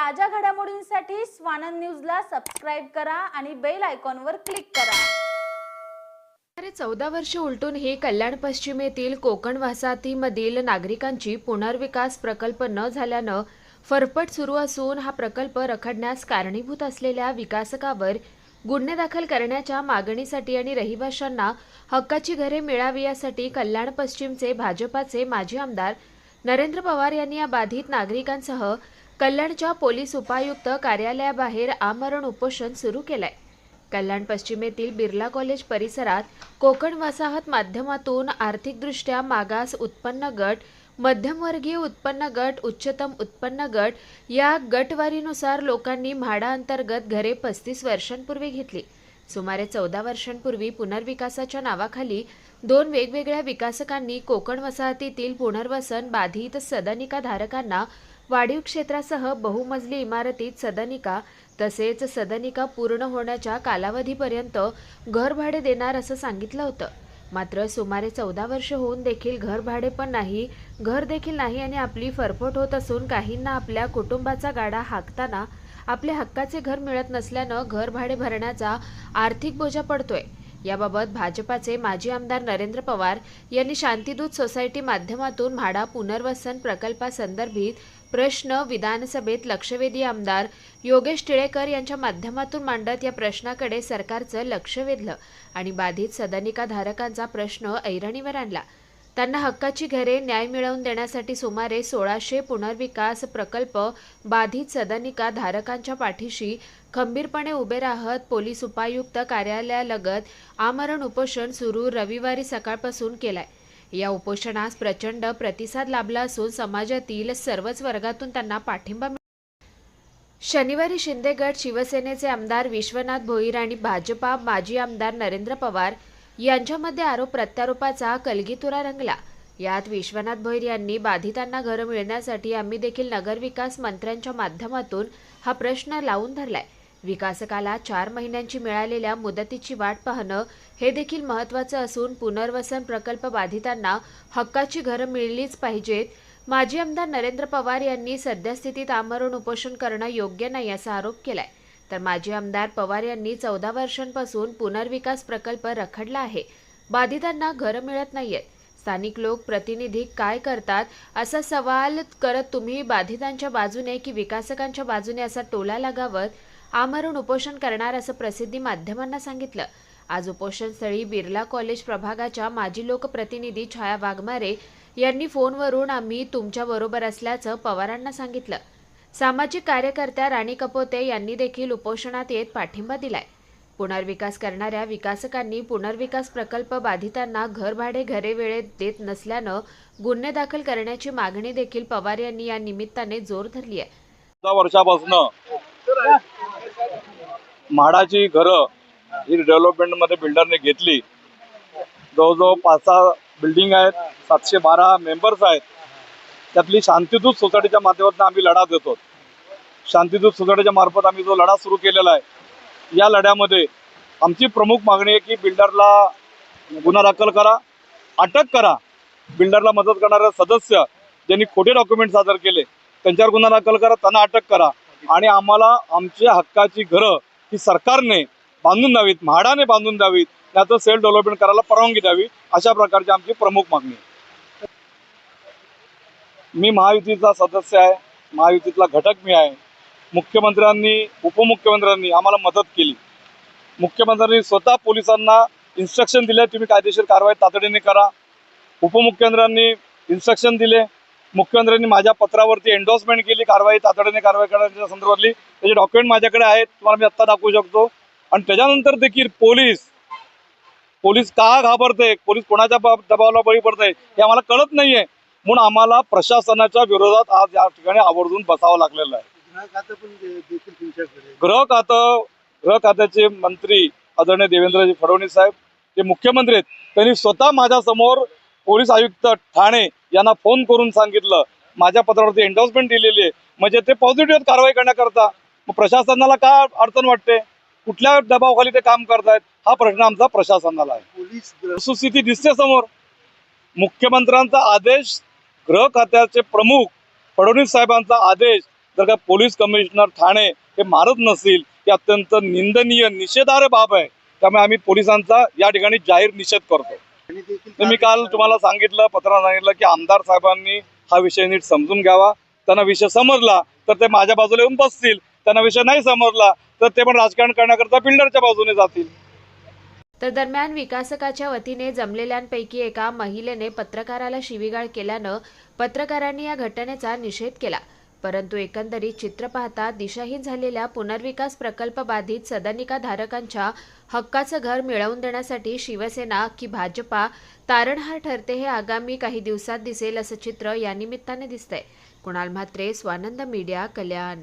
ताज्या घडामोडींसाठी स्वानंद न्यूजला सबस्क्राईब करा आणि बेल आयकॉनवर क्लिक करा. चौदा वर्ष उलटून ही कल्याण पश्चिमेतील कोकण वसाहतीमधील नागरिकांची पुनर्विकास प्रकल्प न झाल्यानं फरफट सुरू असून हा प्रकल्प रखडण्यास कारणीभूत असलेल्या विकासकावर गुन्हे दाखल करण्याच्या मागणीसाठी आणि रहिवाशांना हक्काची घरे मिळावी यासाठी कल्याण पश्चिमचे भाजपाचे माजी आमदार नरेंद्र पवार यांनी या बाधित नागरिकांसह कल्याणच्या पोलीस उपायुक्त कार्यालयाबाहेर आमरण उपोषण सुरू केलंय. कल्याण पश्चिमेतील बिर्ला कॉलेज परिसरात कोकण वसाहत माध्यमातून आर्थिकदृष्ट्या मागास उत्पन्न गट मध्यमवर्गीय उत्पन्न गट उच्चतम उत्पन्न गट या गटवारीनुसार लोकांनी म्हाडा अंतर्गत घरे पस्तीस वर्षांपूर्वी घेतली. सुमारे चौदा वर्षांपूर्वी पुनर्विकासाच्या नावाखाली दोन वेगवेगळ्या विकासकांनी कोकण वसाहतीतील पुनर्वसन बाधित सदनिकाधारकांना धारकांना वाढीव क्षेत्रासह बहुमजली इमारतीत सदनिका तसेच सदनिका पूर्ण होण्याच्या कालावधीपर्यंत घर भाडे देणार असं सांगितलं होतं. मात्र सुमारे चौदा वर्ष होऊन देखील घर भाडे पण नाही घर देखील नाही आणि आपली फरफट होत असून काहींना आपल्या कुटुंबाचा गाडा हाकताना आपल्या हक्काचे घर मिळत नसल्यानं घर भाडे भरण्याचा आर्थिक बोजा पडतोय. याबाबत भाजपाचे माजी आमदार नरेंद्र पवार यांनी शांतीदूत सोसायटी माध्यमातून म्हाडा पुनर्वसन प्रकल्पासंदर्भित प्रश्न विधानसभेत लक्षवेधी आमदार योगेश टिळेकर यांच्या माध्यमातून मांडत या प्रश्नाकडे सरकारचं लक्ष वेधलं आणि बाधित सदनिकाधारकांचा प्रश्न ऐरणीवर आणला. त्यांना हक्काची घरे न्याय मिळवून देण्यासाठी सुमारे सोळाशे पुनर्विकास प्रकल्प बाधित सदनिका धारकांच्या पाठीशी खंबीरपणे उभे राहत पोलीस उपायुक्त कार्यालयालगत आमरण उपोषण सुरू रविवारी सकाळपासून केलाय. या उपोषणास प्रचंड प्रतिसाद लाभला असून समाजातील सर्वच वर्गातून त्यांना पाठिंबा शनिवारी शिंदे गट शिवसेनेचे आमदार विश्वनाथ भोईर आणि भाजपा माजी आमदार नरेंद्र पवार यांच्यामध्ये आरोप प्रत्यारोपाचा कलगीतुरा रंगला. यात विश्वनाथ भोईर यांनी बाधितांना घरं मिळण्यासाठी आम्ही देखील नगरविकास मंत्र्यांच्या माध्यमातून हा प्रश्न लावून धरलाय. विकासकाला चार महिन्यांची मिळालेल्या मुदतीची वाट पाहणं हे देखील महत्त्वाचं असून पुनर्वसन प्रकल्प बाधितांना हक्काची घरं मिळलीच पाहिजेत. माजी आमदार नरेंद्र पवार यांनी सद्यस्थितीत आमरण उपोषण करणं योग्य नाही असा आरोप केलाय. तर माजी आमदार पवार यांनी चौदा वर्षांपासून पुनर्विकास प्रकल्प रखडला आहे. बाधितांना घरं मिळत नाहीयेत. स्थानिक लोक प्रतिनिधी काय करतात असा सवाल करत तुम्ही बाधितांच्या बाजूने की विकासकांच्या बाजूने असा टोला लगावत? आमरण उपोषण करणार असं प्रसिद्धी माध्यमांना सांगितलं. आज उपोषणस्थळी बिर्ला कॉलेज प्रभागाच्या माजी लोकप्रतिनिधी छाया वाघमारे यांनी फोनवरून आम्ही तुमच्याबरोबर असल्याचं पवारांना सांगितलं. सामाजिक कार्यकर्त्या राणी कपोते यांनी देखील उपोषणात येत पाठिंबा दिलाय. पुनर्विकास करणाऱ्या विकासकांनी पुनर्विकास प्रकल्प बाधितांना घरभाडे घरे वेळेत देत नसल्यानं गुन्हे दाखल करण्याची मागणी देखील पवार यांनी या निमित्ताने जोर धरली आहे. वर्षापासून म्हाडाची घरं ही डेव्हलपमेंटमध्ये बिल्डरने घेतली. जवळजवळ पाच सहा बिल्डिंग आहेत सातशे बारा मेंबर्स आहेत. त्यातली शांतीदूत सोसायटीच्या माध्यमातून आम्ही लढा देतो. शांतिदूत सोसायटीच्या मार्फत आम्ही जो लढा सुरू केलेला आहे या लढ्यामध्ये आमची प्रमुख मागणी आहे की बिल्डरला गुन्हा दाखल करा अटक करा. बिल्डरला मदत करणारे सदस्य ज्यांनी खोटे डॉक्युमेंट सादर केले त्यांच्यावर गुन्हा दाखल करा त्यांना अटक करा. आणि आम्हाला आमच्या हक्काची घरं ही सरकारने बांधून द्यावीत म्हाडाने बांधून द्यावीत त्याचं सेल्फ डेव्हलपमेंट करायला परवानगी द्यावी अशा प्रकारची आमची प्रमुख मागणी आहे. मी महायुतीचा सदस्य आहे महायुतीतला घटक मी आहे. मुख्यमंत्र्यांनी उपमुख्यमंत्र्यांनी आम्हाला मदत केली. मुख्यमंत्र्यांनी स्वतः पोलिसांना इन्स्ट्रक्शन दिले तुम्ही कायदेशीर कारवाई तातडीने करा. उपमुख्यमंत्र्यांनी इन्स्ट्रक्शन दिले. मुख्यमंत्र्यांनी माझ्या पत्रावरती एन्डोर्समेंट केली कारवाई तातडीने कारवाई करण्याच्या संदर्भातली. त्याचे डॉक्युमेंट माझ्याकडे आहेत तुम्हाला मी आत्ता दाखवू शकतो. आणि त्याच्यानंतर देखील पोलीस पोलीस का घाबरते पोलीस कोणाच्या दबावाला बळी पडते हे आम्हाला कळत नाहीये. म्हणून आम्हाला प्रशासनाच्या विरोधात आज या ठिकाणी आवर्जून बसावं लागलेलं आहे. गृह खातं गृह खात्याचे मंत्री आदरणीय देवेंद्रजी फडणवीस साहेब ते मुख्यमंत्री आहेत. त्यांनी स्वतः माझ्यासमोर पोलीस आयुक्त ठाणे यांना फोन करून सांगितलं. माझ्या पत्रावरती एन्डोर्समेंट दिलेली आहे. म्हणजे ते पॉझिटिव्ह कारवाई करण्याकरता. मग प्रशासनाला का अडचण वाटते? कुठल्या दबावाखाली ते काम करतायत? हा प्रश्न आमचा प्रशासनाला आहे. वस्तुस्थिती दिसते समोर. मुख्यमंत्र्यांचा आदेश गृह खात्याचे प्रमुख फडणवीस साहेबांचा आदेश जर का पोलीस कमिशनर ठाणे हे मारत नसतील ही अत्यंत निंदनीय निषेधार्ह बाब आहे. त्यामुळे आम्ही पोलिसांचा या ठिकाणी जाहीर निषेध करतो. मी काल तुम्हाला सांगितलं पत्रात सांगितलं की आमदार साहेबांनी हा विषय नीट समजून घ्यावा. त्यांना विषय समजला तर ते माझ्या बाजूला येऊन बसतील. त्यांना विषय नाही समजला तर ते पण राजकारण करण्याकरता बिल्डरच्या बाजूने जातील. तर दरम्यान विकासकाच्या वतीने जमलेल्यांपैकी एका महिलेने पत्रकाराला शिवीगाळ केल्यानं पत्रकारांनी या घटनेचा निषेध केला. परंतु एकंदरीत चित्र पाहता दिशाहीन झालेल्या पुनर्विकास प्रकल्प बाधित सदनिका धारकांच्या हक्काचं घर मिळवून देण्यासाठी शिवसेना की भाजपा तारणहार ठरते हे आगामी काही दिवसात दिसेल असं चित्र या निमित्ताने दिसतंय. कुणाल म्हात्रे स्वानंद मीडिया कल्याण.